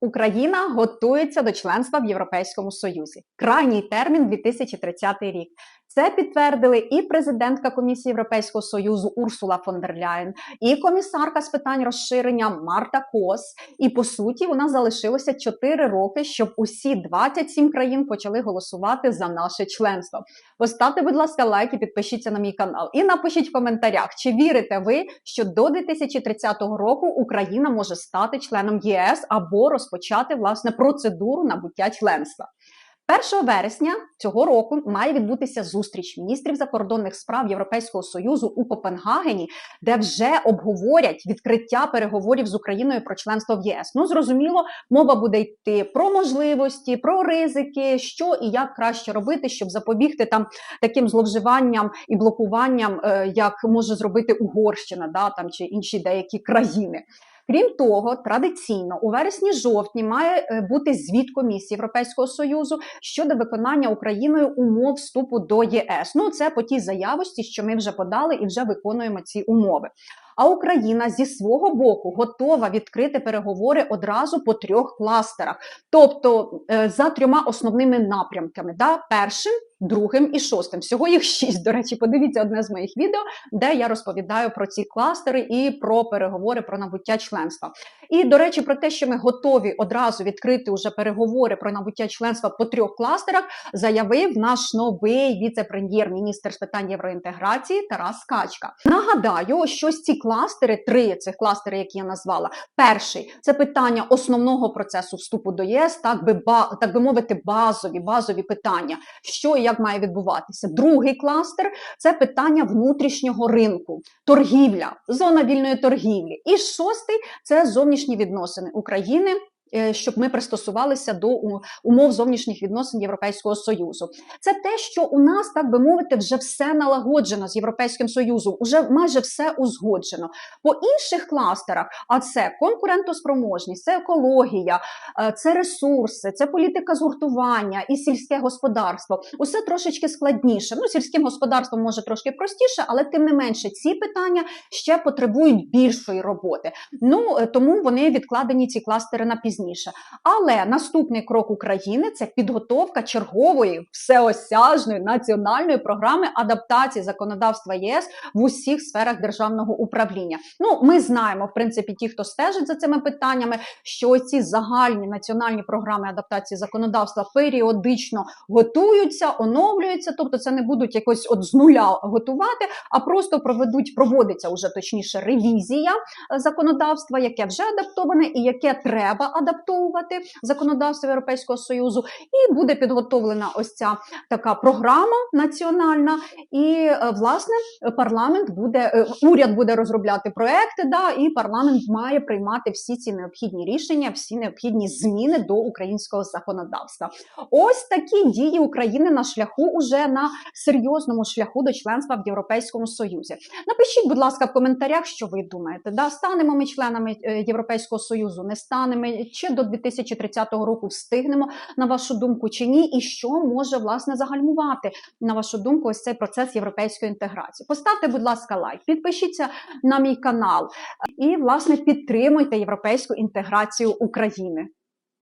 Україна готується до членства в Європейському Союзі. Крайній термін 2030 рік. Це підтвердили і президентка Комісії Європейського Союзу Урсула фон дер Ляєн, і комісарка з питань розширення Марта Кос. І по суті, нас залишилося 4 роки, щоб усі 27 країн почали голосувати за наше членство. Поставте, будь ласка, лайк і підпишіться на мій канал. І напишіть в коментарях, чи вірите ви, що до 2030 року Україна може стати членом ЄС або розпочати власне процедуру набуття членства. 1 вересня цього року має відбутися зустріч міністрів закордонних справ Європейського союзу у Копенгагені, де вже обговорять відкриття переговорів з Україною про членство в ЄС. Ну зрозуміло, мова буде йти про можливості, про ризики, що і як краще робити, щоб запобігти там таким зловживанням і блокуванням, е, як може зробити Угорщина, да там чи інші деякі країни. Крім того, традиційно у вересні-жовтні має е, бути звіт комісії Європейського союзу щодо виконання Україною умов вступу до ЄС. Ну це по тій заявості, що ми вже подали і вже виконуємо ці умови. А Україна зі свого боку готова відкрити переговори одразу по трьох кластерах, тобто е, за трьома основними напрямками: да, першим. Другим і шостим. Всього їх шість. До речі, подивіться одне з моїх відео, де я розповідаю про ці кластери і про переговори про набуття членства. І до речі, про те, що ми готові одразу відкрити уже переговори про набуття членства по трьох кластерах, заявив наш новий віце-прем'єр-міністр з питань євроінтеграції Тарас Качка. Нагадаю, що ці кластери, три цих кластери, які я назвала. Перший це питання основного процесу вступу до ЄС, так би так би мовити, базові, базові питання, що і як має відбуватися. Другий кластер це питання внутрішнього ринку, торгівля, зона вільної торгівлі. І шостий це зовнішні відносини України. Е, Щоб ми пристосувалися до умов зовнішніх відносин Європейського союзу, це те, що у нас, так би мовити, вже все налагоджено з Європейським Союзом, уже майже все узгоджено. По інших кластерах, а це конкурентоспроможність, це екологія, е, це ресурси, це політика згуртування і сільське господарство. Усе трошечки складніше. Ну, сільським господарством може трошки простіше, але тим не менше ці питання ще потребують більшої роботи. Ну е, тому вони відкладені ці кластери на пізніше. Але наступний крок України це підготовка чергової всеосяжної національної програми адаптації законодавства єС в усіх сферах державного управління. Ну, ми знаємо, в принципі, ті, хто стежить за цими питаннями, що ці загальні національні програми адаптації законодавства періодично готуються, оновлюються. Тобто, це не будуть якось от з нуля готувати, а просто проведуть, проводиться уже точніше ревізія е, законодавства, яке вже адаптоване і яке треба адаптовувати законодавство Європейського союзу, і буде підготовлена ось ця така програма національна. І е, власне парламент буде е, уряд буде розробляти проекти. Да, і парламент має приймати всі ці необхідні рішення, всі необхідні зміни до українського законодавства. Ось такі дії України на шляху уже на серйозному шляху до членства в Європейському Союзі. Напишіть, будь ласка, в коментарях, що ви думаєте. Да, станемо ми членами е, Європейського Союзу, не станемо чи до 2030 року встигнемо на вашу думку, чи ні, і що може власне загальмувати на вашу думку ось цей процес європейської інтеграції. Поставте, будь ласка, лайк, підпишіться на мій канал і власне підтримуйте європейську інтеграцію України.